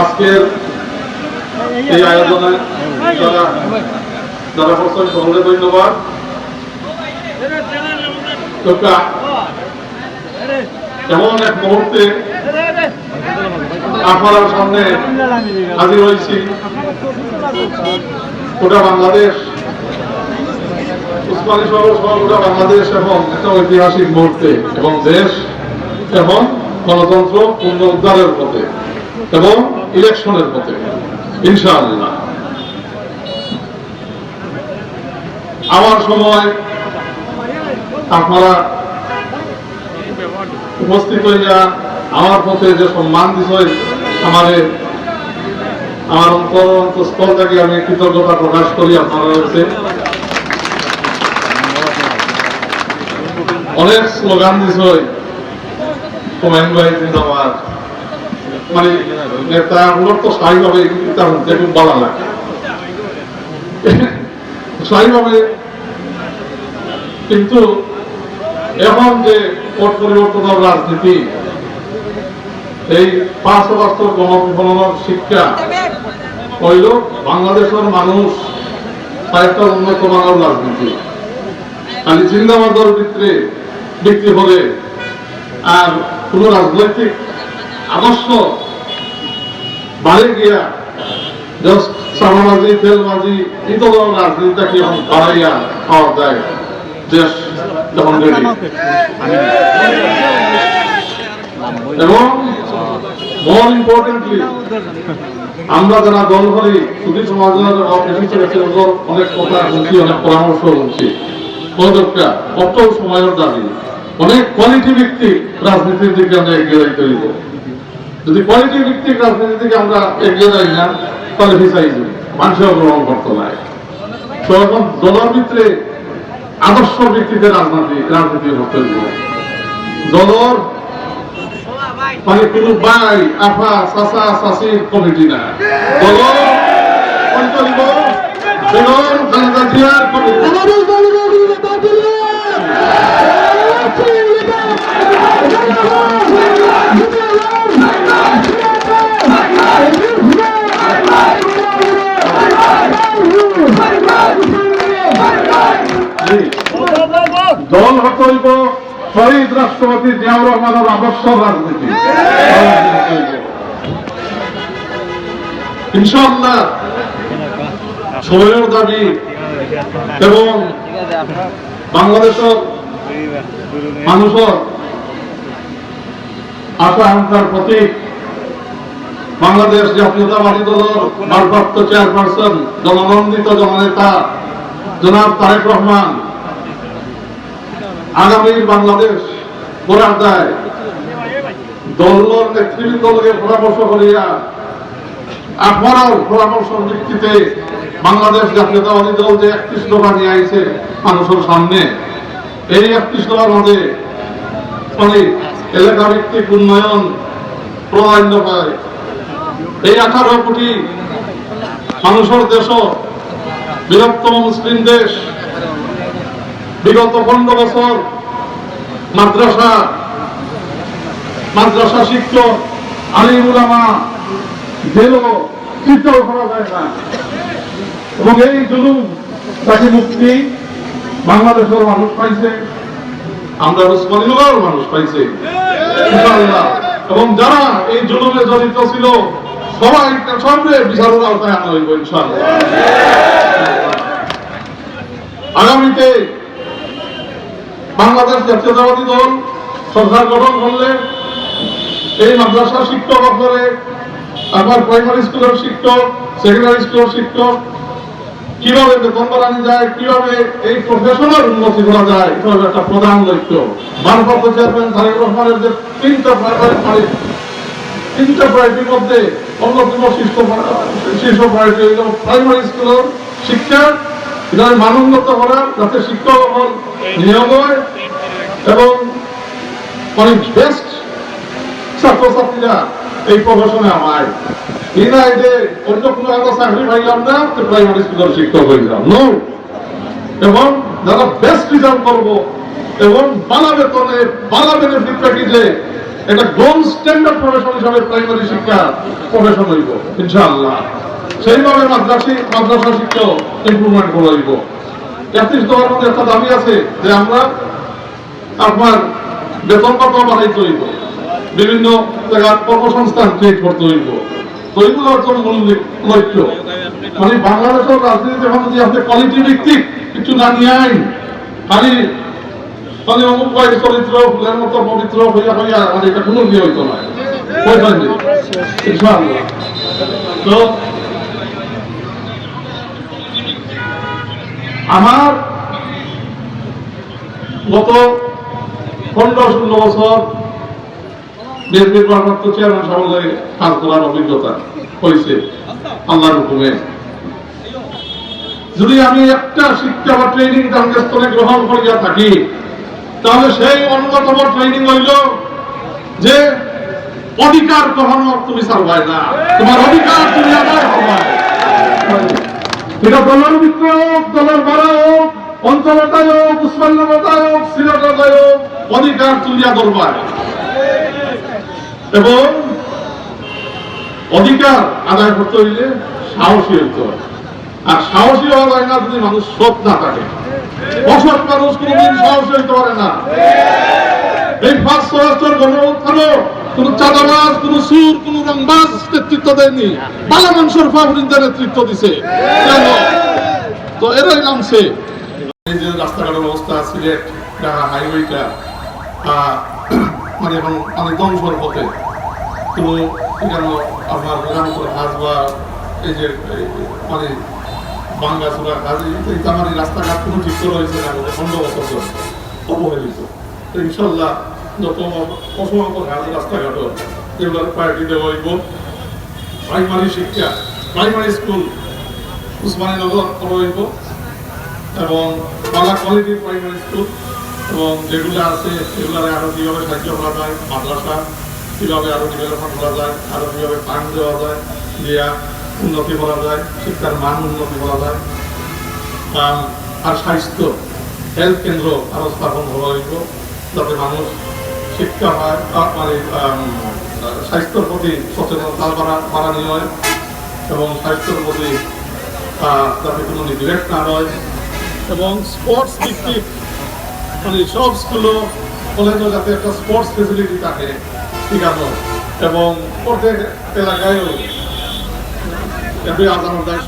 আজকের এই আয়োজনে যারা যারা করছেন সকলকে ধন্যবাদ। এমন এক মুহূর্তে আপনার সামনে হাজির হয়েছি। ওটা বাংলাদেশ, উসমানী সহ গোটা বাংলাদেশ এবং একটা ঐতিহাসিক মুহূর্তে এবং দেশ এবং গণতন্ত্র পুনরুদ্ধারের পথে। এবং ইলেকশনের পথে, ইনশাআল্লাহ। আমার সময় আপনারা উপস্থিত হইয়া আমার পথে যে সম্মান দিছই আমারে আমার অন্তর অন্তঃস্থল আমি কৃতজ্ঞতা প্রকাশ করি আপনারা হচ্ছে। অনেক স্লোগান দিছই হুমায়ুন ভাই জিন্দাবাদ। মানে নেতাগুলোর তো স্থায়ীভাবে খুব ভালো লাগে। স্থায়ীভাবে কিন্তু এখন যে পট পরিবর্তনের রাজনীতি, এই পাঁচ বছর গণবিফলনের শিক্ষা হইল বাংলাদেশের মানুষ একটা উন্নত মানের রাজনীতি। খালি জিন্দাবাদর ভিতরে বিক্রি হবে আর কোন রাজনৈতিক আদর্শ বাড়ে গিয়া জাস্ট সামাবাজি তেলবাজি এই তো রাজনীতিটা কি এখন বাড়াইয়া খাওয়া যায় দেশ যখন এবং মোর ইম্পর্টেন্টলি আমরা যারা দল করি, সুধী সমাজের অনেক কথা শুনছি, অনেক পরামর্শ শুনছি। পদক্ষেপ কত সময়ের দাবি? অনেক কোয়ালিটি ভিত্তিক রাজনীতির দিকে আমরা এগিয়ে হইব। যদি কোয়ালিটি ভিত্তিক রাজনীতির দিকে আমরা এগিয়ে যাই না, তাহলে ভিসাইজ মানুষের গ্রহণ করতে নাই তো এখন দলের ভিতরে আদর্শ ভিত্তিতে রাজনীতি রাজনীতি করতে দলর মানে কোন ভাই আফা চাচা চাচির কমিটি না। দলর অন্তরিব বেগম, খালেদা জিয়ার কমিটি। রাষ্ট্রপতি জিয়াউর রহমানের আদর্শ রাজনীতি। ইনশাআল্লাহ সময়ের দাবি এবং বাংলাদেশের মানুষের আশা আকাঙ্ক্ষার প্রতীক বাংলাদেশ জাতীয়তাবাদী দলের ভারপ্রাপ্ত চেয়ারপারসন, জননন্দিত জননেতা জনাব তারেক রহমান। আগামীর বাংলাদেশ পরামর্শ করিয়া ভিত্তিতে বাংলাদেশ দল যে একত্রিশ দফা নিয়ে আইছে মানুষের সামনে, এই একত্রিশ মধ্যে অনেক এলাকা ভিত্তিক উন্নয়ন প্রাধান্য পায় এই আঠারো কোটি মানুষের দেশ, বৃহত্তম মুসলিম দেশ, বিগত পনেরো বছর মাদ্রাসা। মাদ্রাসা শিক্ষক আলিম উলামা জেল চিন্তাও করা যায় না। এবং এই জুলুম তাকে মুক্তি বাংলাদেশের মানুষ পাইছে, আমরা উসমানীনগর মানুষ পাইছে এবং যারা এই জুলুমে জড়িত ছিল, সবাই সঙ্গে বিচারের আওতায় আনা হইব, ইনশাআল্লাহ। আগামীতে বাংলাদেশ জাতীয়তাবাদী দল সরকার গঠন করলে এই মাদ্রাসা শিক্ষক আপনারে আমার প্রাইমারি স্কুলের শিক্ষক সেকেন্ডারি স্কুলের শিক্ষক, কীভাবে বেতন বাড়ানো যায়, কীভাবে এই প্রফেশনাল উন্নতি করা যায় এটা হলো একটা প্রধান লক্ষ্য। ভারপ্রাপ্ত চেয়ারম্যান তারেক রহমানের যে তিনটা প্রাইমারি তিনটা প্রায়োরিটির মধ্যে অন্যতম শীর্ষ শীর্ষ প্রায়োরিটি হইল প্রাইমারি স্কুলের শিক্ষা এটা মানউন্নত করা যাতে শিক্ষক হল হয় এবং অনেক বেস্ট ছাত্রছাত্রীরা এই প্রফেশনে আমায়। এরা যে অন্য কোনো একটা চাকরি পাইলাম না, তো প্রাইমারি স্কুলের শিক্ষক হইলাম নো এবং যারা বেস্ট রেজাল্ট করব এবং বালা বেতনে, বালা বেনিফিট প্যাকেজে একটা গোল্ড স্ট্যান্ডার্ড প্রফেশন হিসাবে প্রাইমারি শিক্ষা প্রফেশন হইব, ইনশাআল্লাহ। সেইভাবে মাদ্রাসি মাদ্রাসা শিক্ষা ইমপ্রুভমেন্ট করা হইব জাতির দেওয়ার মধ্যে একটা দাবি আছে যে আমরা আপনার বেতন কত বাড়াইতে হইব? বিভিন্ন জায়গার কর্মসংস্থান ক্রিয়েট করতে হইব। তো এইগুলো হচ্ছে লক্ষ্য। মানে বাংলাদেশের রাজনীতিতে এখন যদি আপনি কোয়ালিটি ভিত্তিক কিছু না নিয়ে আইন, খালি মানে অমুক ভাই চরিত্র, ফুলের মতো পবিত্র হইয়া হইয়া মানে এটা কোনো নিয়ে হইতো না। তো আমার গত পনেরো ষোলো বছর বিএনপির ভারপ্রাপ্ত চেয়ারম্যান সামনে কাজ করার অভিজ্ঞতা হয়েছে আল্লাহর হুকুমে। যদি আমি একটা শিক্ষা বা ট্রেনিং স্থলে গ্রহণ করিয়া থাকি, তাহলে সেই অন্যতম ট্রেনিং হইল যে অধিকার কখনো তুমি ছাড়বাই না। তোমার অধিকার তুমি আদায় হবাই এটা দলের মিত্র হোক দলের মারা হোক অঞ্চলতায় হোক উসমান্নতায় হোক সিলেটতায় হোক অধিকার তুলিয়া ধরবাই এবং অধিকার আদায় করতে হইলে সাহসী হইতে আর সাহসী হওয়া যায় না যদি মানুষ সৎ না থাকে, অসৎ মানুষ কোনোদিন সাহসী হইতে পারে না। এই ফার্স্ট স্বরাষ্ট্রের গণউত্থানও কোন চাঁদাবাজ, কোন সুর, কোন রংবাজ নেতৃত্ব দেয়নি। বালা মানুষের ফাবরিন্দা নেতৃত্ব দিছে। তো এরাই নামছে। রাস্তাঘাটের অবস্থা সিলেট হাইওয়েটা মানে এখন অনেক পথে। কোনো এখানে আপনার বিধানসভা কাজ বা এই যে মানে কাজ এটা মানে রাস্তাঘাট কোনো ঠিক হয়েছে না, গত বছর তো ইনশাল্লাহ যত অসংখ্য ঘাট রাস্তাঘাট এগুলোর প্রায়োরিটি দেওয়া হইব। প্রাইমারি শিক্ষা, প্রাইমারি স্কুল উসমানীনগর এবং প্রাইমারি স্কুল এবং যেগুলো আছে, সেগুলোর আরও কীভাবে সাহায্য করা যায়, মাদ্রাসা, কীভাবে আরও ডেভেলপমেন্ট করা যায় যায় দিয়া উন্নতি করা যায়, শিক্ষার মান উন্নতি করা যায়। আর স্বাস্থ্য, হেলথ কেন্দ্র আরও স্থাপন করা হইব, যাতে মানুষ শিক্ষা হয় মানে স্বাস্থ্যের প্রতি সচেতনতা বাড়া, বাড়ানো হয় এবং স্বাস্থ্যের প্রতি যাতে কোনো নেগলেক্ট না হয় এবং স্পোর্টস ভিত্তিক মানে সব স্কুলও কলেজও যাতে একটা স্পোর্টস ফেসিলিটি থাকে ঠিকানো এবং প্রত্যেক এলাকায়ও আদান আদান